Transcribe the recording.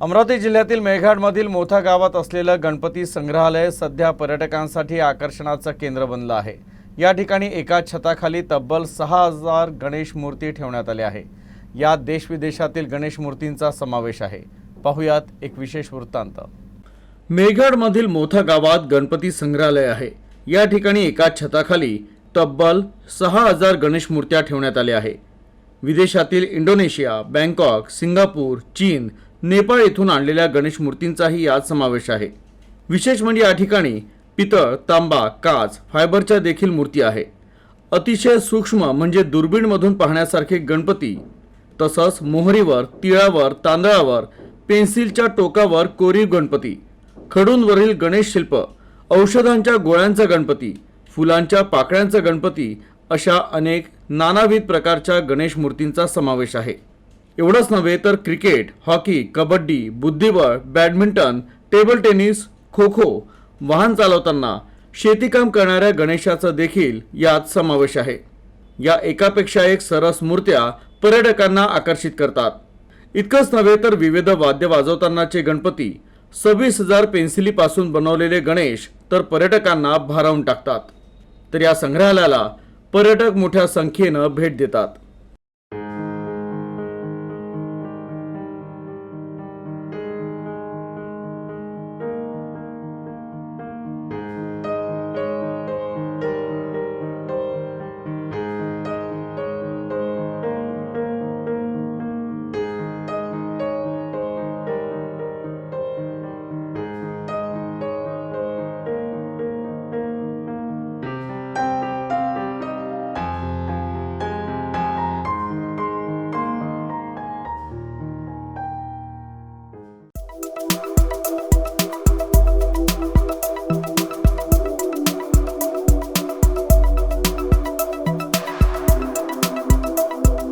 अमरावती जिल्ह्यातील मेळघाटमधील मोथा गावात असलेलं गणपती संग्रहालय सध्या पर्यटकांसाठी आकर्षणाचं केंद्र बनलं आहे. या ठिकाणी एका छताखाली तब्बल सहा हजार गणेश मूर्ती ठेवण्यात आल्या आहे. यात देशविदेशातील गणेश मूर्तींचा समावेश आहे. पाहुयात एक विशेष वृत्तांत. मेळघाटमधील मोथा गावात गणपती संग्रहालय आहे. या ठिकाणी एका छताखाली तब्बल सहा हजार गणेश मूर्त्या ठेवण्यात आल्या आहे. विदेशातील इंडोनेशिया बँकॉक सिंगापूर चीन नेपाळ येथून आणलेल्या गणेश मूर्तींचाही यात समावेश आहे. विशेष म्हणजे या ठिकाणी पितळ तांबा काच फायबरच्या देखील मूर्ती आहे. अतिशय सूक्ष्म म्हणजे दुर्बीणमधून पाहण्यासारखे गणपती तसंच मोहरीवर तिळावर तांदळावर पेन्सिलच्या टोकावर कोरीव गणपती खडूंवरील गणेश शिल्प औषधांच्या गोळ्यांचा गणपती फुलांच्या पाकळ्यांचा गणपती अशा अनेक नानाविध प्रकारच्या गणेश मूर्तींचा समावेश आहे. एवढंच नव्हे तर क्रिकेट हॉकी कबड्डी बुद्धिबळ badminton table tennis kho kho वाहन चालवताना शेतीकाम करणाऱ्या गणेशाचा देखील यात समावेश आहे. या एकापेक्षा एक सरस मूर्त्या पर्यटकांना आकर्षित करतात. इतकंच नव्हे तर विविध वाद्य वाजवतानाचे गणपती सव्वीस हजार पेन्सिलीपासून बनवलेले गणेश तर पर्यटकांना भारावून टाकतात. तर या संग्रहालयाला पर्यटक मोठ्या संख्येनं भेट देतात.